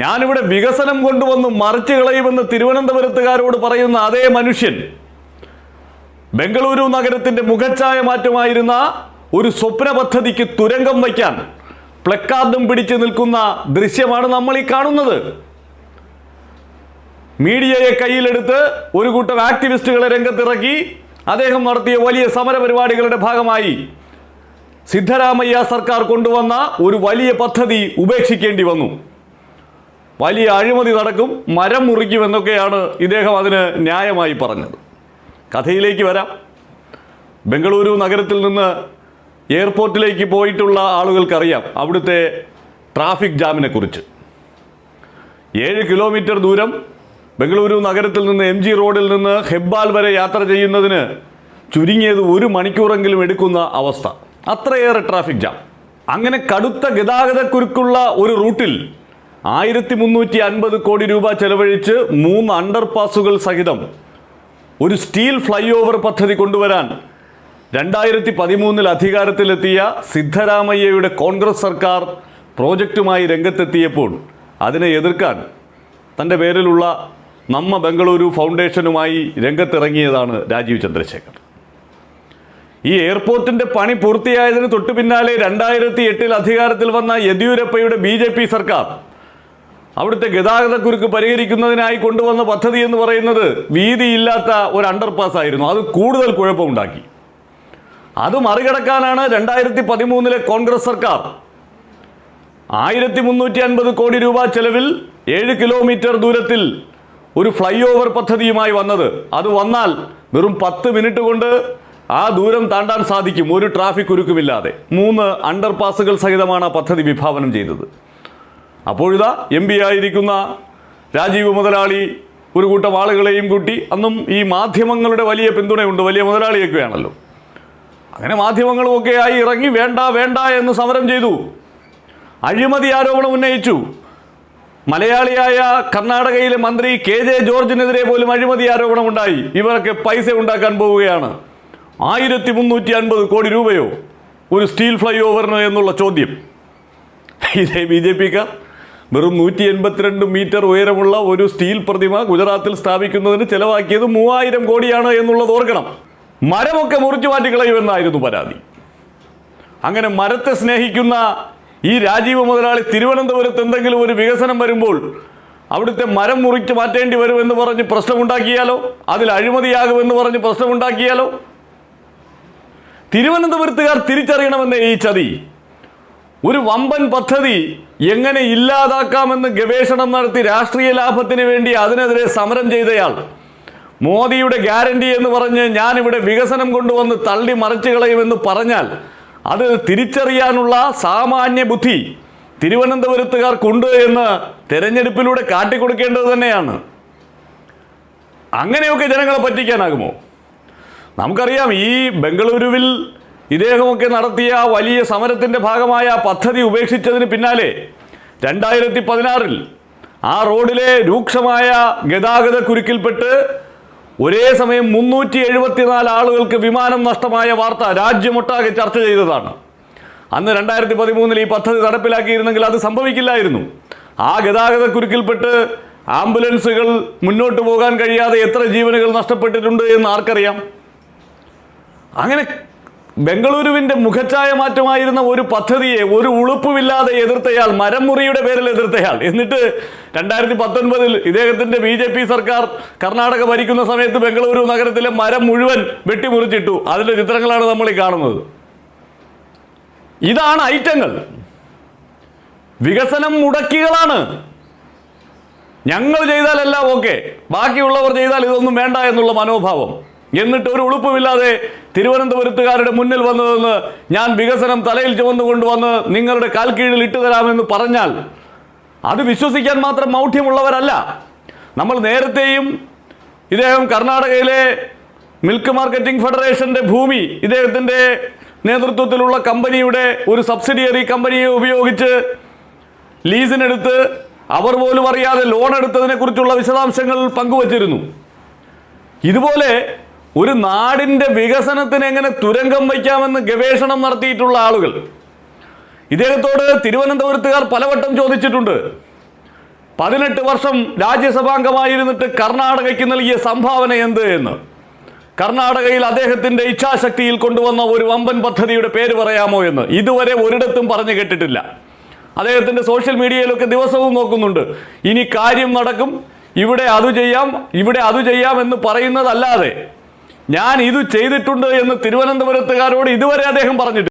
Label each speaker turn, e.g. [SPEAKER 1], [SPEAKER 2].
[SPEAKER 1] ഞാനിവിടെ വികസനം കൊണ്ടുവന്ന് മറിച്ചു കളയുമെന്ന് തിരുവനന്തപുരത്തുകാരോട് പറയുന്ന അതേ മനുഷ്യൻ ബംഗളൂരു നഗരത്തിന്റെ മുഖച്ഛായ മാറ്റമായിരുന്ന ഒരു സ്വപ്ന പദ്ധതിക്ക് തുരങ്കം വയ്ക്കാൻ പ്ലക്കാർഡും പിടിച്ചു നിൽക്കുന്ന ദൃശ്യമാണ് നമ്മൾ ഈ കാണുന്നത്. മീഡിയയെ കയ്യിലെടുത്ത് ഒരു കൂട്ടം ആക്ടിവിസ്റ്റുകളെ രംഗത്തിറക്കി അദ്ദേഹം നടത്തിയ വലിയ സമരപരിപാടികളുടെ ഭാഗമായി സിദ്ധരാമയ്യ സർക്കാർ കൊണ്ടുവന്ന ഒരു വലിയ പദ്ധതി ഉപേക്ഷിക്കേണ്ടി വന്നു. വലിയ അഴിമതി നടക്കും മരം മുറിക്കുമെന്നൊക്കെയാണ് ഇദ്ദേഹം അതിന് ന്യായമായി പറഞ്ഞത്. കഥയിലേക്ക് വരാം. ബംഗളൂരു നഗരത്തിൽ നിന്ന് എയർപോർട്ടിലേക്ക് പോയിട്ടുള്ള ആളുകൾക്കറിയാം അവിടുത്തെ ട്രാഫിക് ജാമിനെ കുറിച്ച്. ഏഴ് കിലോമീറ്റർ ദൂരം ബംഗളൂരു നഗരത്തിൽ നിന്ന് എം ജി റോഡിൽ നിന്ന് ഹെബ്ബാൽ വരെ യാത്ര ചെയ്യുന്നതിന് ചുരുങ്ങിയത് ഒരു മണിക്കൂറെങ്കിലും എടുക്കുന്ന അവസ്ഥ. അത്രയേറെ ട്രാഫിക് ജാം. അങ്ങനെ കടുത്ത ഗതാഗതക്കുരുക്കുള്ള ഒരു റൂട്ടിൽ ആയിരത്തി മുന്നൂറ്റി അൻപത് കോടി രൂപ ചെലവഴിച്ച് മൂന്ന് അണ്ടർ പാസുകൾ സഹിതം ഒരു സ്റ്റീൽ ഫ്ലൈ ഓവർ പദ്ധതി കൊണ്ടുവരാൻ രണ്ടായിരത്തി പതിമൂന്നിൽ അധികാരത്തിലെത്തിയ സിദ്ധരാമയ്യയുടെ കോൺഗ്രസ് സർക്കാർ പ്രോജക്റ്റുമായി രംഗത്തെത്തിയപ്പോൾ അതിനെ എതിർക്കാൻ തന്റെ പേരിലുള്ള നമ്മ ബംഗളൂരു ഫൗണ്ടേഷനുമായി രംഗത്തിറങ്ങിയതാണ് രാജീവ് ചന്ദ്രശേഖർ. ഈ എയർപോർട്ടിന്റെ പണി പൂർത്തിയായതിന് തൊട്ടു പിന്നാലെ രണ്ടായിരത്തി എട്ടിൽ അധികാരത്തിൽ വന്ന യെദ്യൂരപ്പയുടെ ബി സർക്കാർ അവിടുത്തെ ഗതാഗതക്കുരുക്ക് പരിഹരിക്കുന്നതിനായി കൊണ്ടുവന്ന പദ്ധതി എന്ന് പറയുന്നത് വീതിയില്ലാത്ത ഒരു അണ്ടർപാസ് ആയിരുന്നു. അത് കൂടുതൽ കുഴപ്പമുണ്ടാക്കി. അത് മറികടക്കാനാണ് രണ്ടായിരത്തി പതിമൂന്നിലെ കോൺഗ്രസ് സർക്കാർ. ആയിരത്തി മുന്നൂറ്റി അൻപത് കോടി രൂപ ചെലവിൽ ഏഴ് കിലോമീറ്റർ ദൂരത്തിൽ ഒരു ഫ്ലൈ ഓവർ പദ്ധതിയുമായി വന്നത്. അത് വന്നാൽ വെറും പത്ത് മിനിറ്റ് കൊണ്ട് ആ ദൂരം താണ്ടാൻ സാധിക്കും. ഒരു ട്രാഫിക് കുരുക്കുമില്ലാതെ. മൂന്ന് അണ്ടർപാസുകൾ സഹിതമാണ് പദ്ധതി വിഭാവനം ചെയ്തത്. അപ്പോഴിതാ എം പി ആയിരിക്കുന്ന രാജീവ് മുതലാളി ഒരു കൂട്ടം ആളുകളെയും കൂട്ടി അന്നും ഈ മാധ്യമങ്ങളുടെ വലിയ പിന്തുണയുണ്ട് വലിയ മുതലാളിയൊക്കെയാണല്ലോ അങ്ങനെ മാധ്യമങ്ങളുമൊക്കെ ആയി ഇറങ്ങി വേണ്ട വേണ്ട എന്ന് സമരം ചെയ്തു. അഴിമതി ആരോപണം ഉന്നയിച്ചു. മലയാളിയായ കർണാടകയിലെ മന്ത്രി കെ ജെ ജോർജിനെതിരെ പോലും അഴിമതി ആരോപണം ഉണ്ടായി. ഇവരൊക്കെ പൈസ ഉണ്ടാക്കാൻ പോവുകയാണ്. ആയിരത്തി മുന്നൂറ്റി അൻപത് കോടി രൂപയോ ഒരു സ്റ്റീൽ ഫ്ലൈ ഓവറിന് എന്നുള്ള ചോദ്യം. ഇതേ ബി ജെ പിക്കാർ വെറും നൂറ്റി എൺപത്തിരണ്ട് മീറ്റർ ഉയരമുള്ള ഒരു സ്റ്റീൽ പ്രതിമ ഗുജറാത്തിൽ സ്ഥാപിക്കുന്നതിന് ചെലവാക്കിയത് മൂവായിരം കോടിയാണ് എന്നുള്ളത് ഓർക്കണം. മരമൊക്കെ മുറിച്ചു മാറ്റിക്കളയുമെന്നായിരുന്നു പരാതി. അങ്ങനെ മരത്തെ സ്നേഹിക്കുന്ന ഈ രാജീവ് മുതലാളി തിരുവനന്തപുരത്ത് എന്തെങ്കിലും ഒരു വികസനം വരുമ്പോൾ അവിടുത്തെ മരം മുറിച്ചു മാറ്റേണ്ടി വരുമെന്ന് പറഞ്ഞ് പ്രശ്നമുണ്ടാക്കിയാലോ? അതിൽ അഴിമതിയാകുമെന്ന് പറഞ്ഞ് പ്രശ്നമുണ്ടാക്കിയാലോ? തിരുവനന്തപുരത്തുകാർ തിരിച്ചറിയണമെന്നേ ഈ ചതി. ഒരു വമ്പൻ പദ്ധതി എങ്ങനെ ഇല്ലാതാക്കാമെന്ന് ഗവേഷണം നടത്തി രാഷ്ട്രീയ ലാഭത്തിന് വേണ്ടി അതിനെതിരെ സമരം ചെയ്തയാൾ. മോദിയുടെ ഗ്യാരണ്ടി എന്ന് പറഞ്ഞ് ഞാനിവിടെ വികസനം കൊണ്ടുവന്ന് തള്ളി മറിച്ചു കളയുമെന്ന് പറഞ്ഞാൽ അത് തിരിച്ചറിയാനുള്ള സാമാന്യ ബുദ്ധി തിരുവനന്തപുരത്തുകാർക്കുണ്ട് എന്ന് തെരഞ്ഞെടുപ്പിലൂടെ കാട്ടിക്കൊടുക്കേണ്ടത് തന്നെയാണ്. അങ്ങനെയൊക്കെ ജനങ്ങളെ പറ്റിക്കാനാകുമോ? നമുക്കറിയാം ഈ ബംഗളൂരുവിൽ ഇദ്ദേഹമൊക്കെ നടത്തിയ വലിയ സമരത്തിന്റെ ഭാഗമായ പദ്ധതി ഉപേക്ഷിച്ചതിന് പിന്നാലെ രണ്ടായിരത്തി പതിനാറിൽ ആ റോഡിലെ രൂക്ഷമായ ഗതാഗത കുരുക്കിൽപ്പെട്ട് ഒരേ സമയം മുന്നൂറ്റി എഴുപത്തിനാല് ആളുകൾക്ക് വിമാനം നഷ്ടമായ വാർത്ത രാജ്യമൊട്ടാകെ ചർച്ച ചെയ്തതാണ്. അന്ന് രണ്ടായിരത്തി പതിമൂന്നിൽ ഈ പദ്ധതി നടപ്പിലാക്കിയിരുന്നെങ്കിൽ അത് സംഭവിക്കില്ലായിരുന്നു. ആ ഗതാഗത കുരുക്കിൽപ്പെട്ട് ആംബുലൻസുകൾ മുന്നോട്ട് പോകാൻ കഴിയാതെ എത്ര ജീവനുകൾ നഷ്ടപ്പെട്ടിട്ടുണ്ട് എന്ന് ആർക്കറിയാം? അങ്ങനെ ബംഗളൂരുവിന്റെ മുഖച്ഛായ മാറ്റമായിരുന്ന ഒരു പദ്ധതിയെ ഒരു ഉളുപ്പുമില്ലാതെ എതിർത്തയാൾ മരം മുറിയുടെ പേരിൽ എതിർത്തയാൾ. എന്നിട്ട് രണ്ടായിരത്തി പത്തൊൻപതിൽ ഇദ്ദേഹത്തിന്റെ ബി ജെ പി സർക്കാർ കർണാടക ഭരിക്കുന്ന സമയത്ത് ബംഗളൂരു നഗരത്തിലെ മരം മുഴുവൻ വെട്ടിമുറിച്ചിട്ടു. അതിന്റെ ചിത്രങ്ങളാണ് നമ്മൾ ഈ കാണുന്നത്. ഇതാണ് ഐറ്റങ്ങൾ. വികസനം മുടക്കികളാണ്. ഞങ്ങൾ ചെയ്താലെല്ലാം ഓക്കെ. ബാക്കിയുള്ളവർ ചെയ്താൽ ഇതൊന്നും വേണ്ട എന്നുള്ള മനോഭാവം. എന്നിട്ട് ഒരു ഉളുപ്പുമില്ലാതെ തിരുവനന്തപുരത്തുകാരുടെ മുന്നിൽ വന്നതെന്ന് ഞാൻ വികസനം തലയിൽ ചുമന്നുകൊണ്ട് വന്ന് നിങ്ങളുടെ കാൽ കീഴിൽ ഇട്ടു തരാമെന്ന് പറഞ്ഞാൽ അത് വിശ്വസിക്കാൻ മാത്രം മൗഢ്യമുള്ളവരല്ല. നമ്മൾ നേരത്തെയും ഇദ്ദേഹം കർണാടകയിലെ മിൽക്ക് മാർക്കറ്റിംഗ് ഫെഡറേഷന്റെ ഭൂമി ഇദ്ദേഹത്തിന്റെ നേതൃത്വത്തിലുള്ള കമ്പനിയുടെ ഒരു സബ്സിഡിയറി കമ്പനിയെ ഉപയോഗിച്ച് ലീസിനെടുത്ത് അവർ പോലും അറിയാതെ ലോൺ എടുത്തതിനെക്കുറിച്ചുള്ള വിശദാംശങ്ങൾ പങ്കുവച്ചിരുന്നു. ഇതുപോലെ ഒരു നാടിന്റെ വികസനത്തിന് എങ്ങനെ തുരങ്കം വയ്ക്കാമെന്ന് ഗവേഷണം നടത്തിയിട്ടുള്ള ആളുകൾ. ഇദ്ദേഹത്തോട് തിരുവനന്തപുരത്തുകാർ പലവട്ടം ചോദിച്ചിട്ടുണ്ട്. പതിനെട്ട് വർഷം രാജ്യസഭാംഗമായിരുന്നിട്ട് കർണാടകയ്ക്ക് നൽകിയ സംഭാവന എന്ത് എന്ന്. കർണാടകയിൽ അദ്ദേഹത്തിന്റെ ഇച്ഛാശക്തിയിൽ കൊണ്ടുവന്ന ഒരു വമ്പൻ പദ്ധതിയുടെ പേര് പറയാമോ എന്ന്. ഇതുവരെ ഒരിടത്തും പറഞ്ഞു കേട്ടിട്ടില്ല. അദ്ദേഹത്തിന്റെ സോഷ്യൽ മീഡിയയിലൊക്കെ ദിവസവും നോക്കുന്നുണ്ട്. ഇനി കാര്യം നടക്കും. ഇവിടെ അത് ചെയ്യാം ഇവിടെ അത് ചെയ്യാം എന്ന് പറയുന്നതല്ലാതെ ഞാൻ ഇത് ചെയ്തിട്ടുണ്ട് എന്ന് തിരുവനന്തപുരത്തുകാരോട് ഇതുവരെ അദ്ദേഹം പറഞ്ഞിട്ടില്ല.